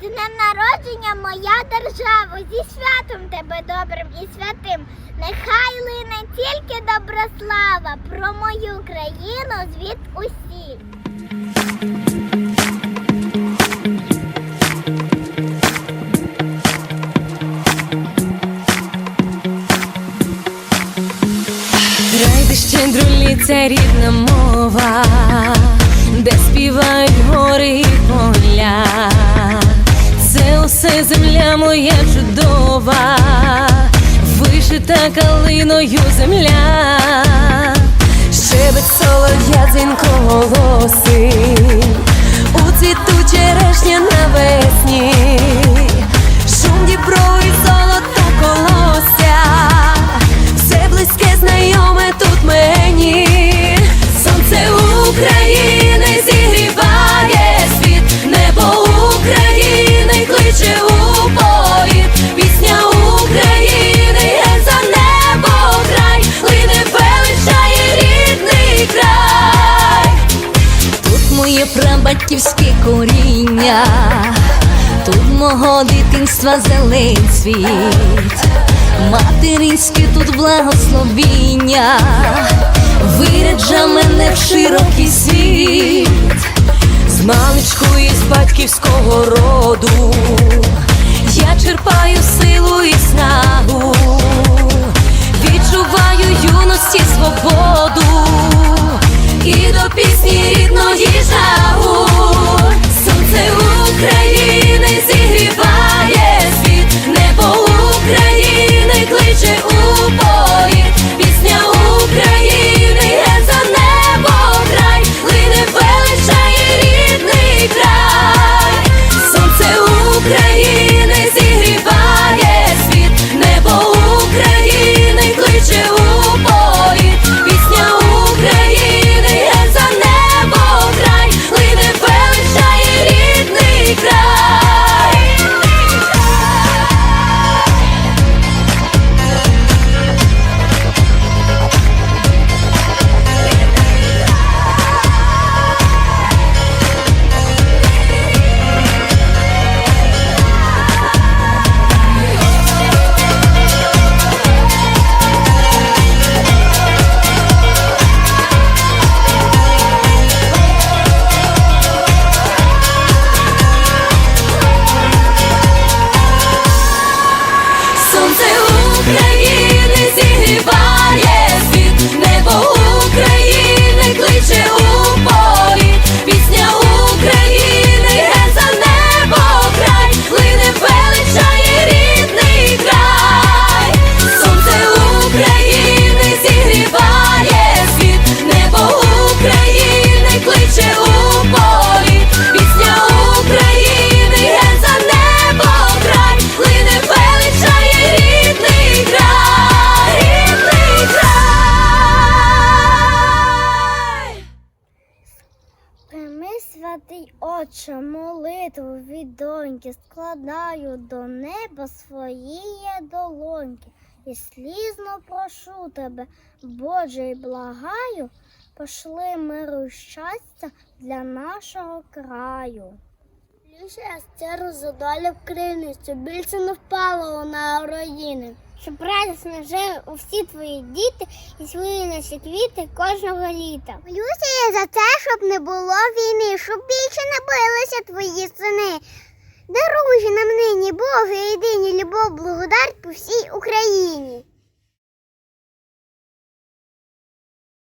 З днем народження моя держава, зі святом тебе добрим і святим. Нехай лине тільки добра слава про мою країну звід усіх. Грайте щедрулі, це рідна мова, де співають гори і поля. Це земля моя чудова, вишита калиною земля, щебет солов'я дзвінко голосить, моє прабатьківське коріння, тут мого дитинства зелень світ, материнське тут благословіння, виряджа мене в широкий світ, з маличку із батьківського роду, я черпаю силу і Отче, молитву від доньки, складаю до неба свої долоньки. І слізно прошу тебе, Боже, і благаю, пошли миру щастя для нашого краю. Щастя за долю в країни, більше не впало на руїни. Щоб радісно жили усі твої діти і свої наші квіти кожного літа. Молюся я за те, щоб не було війни, щоб більше не билися твої сини. Даруй нам нині Боже єдині любов, благодать по всій Україні.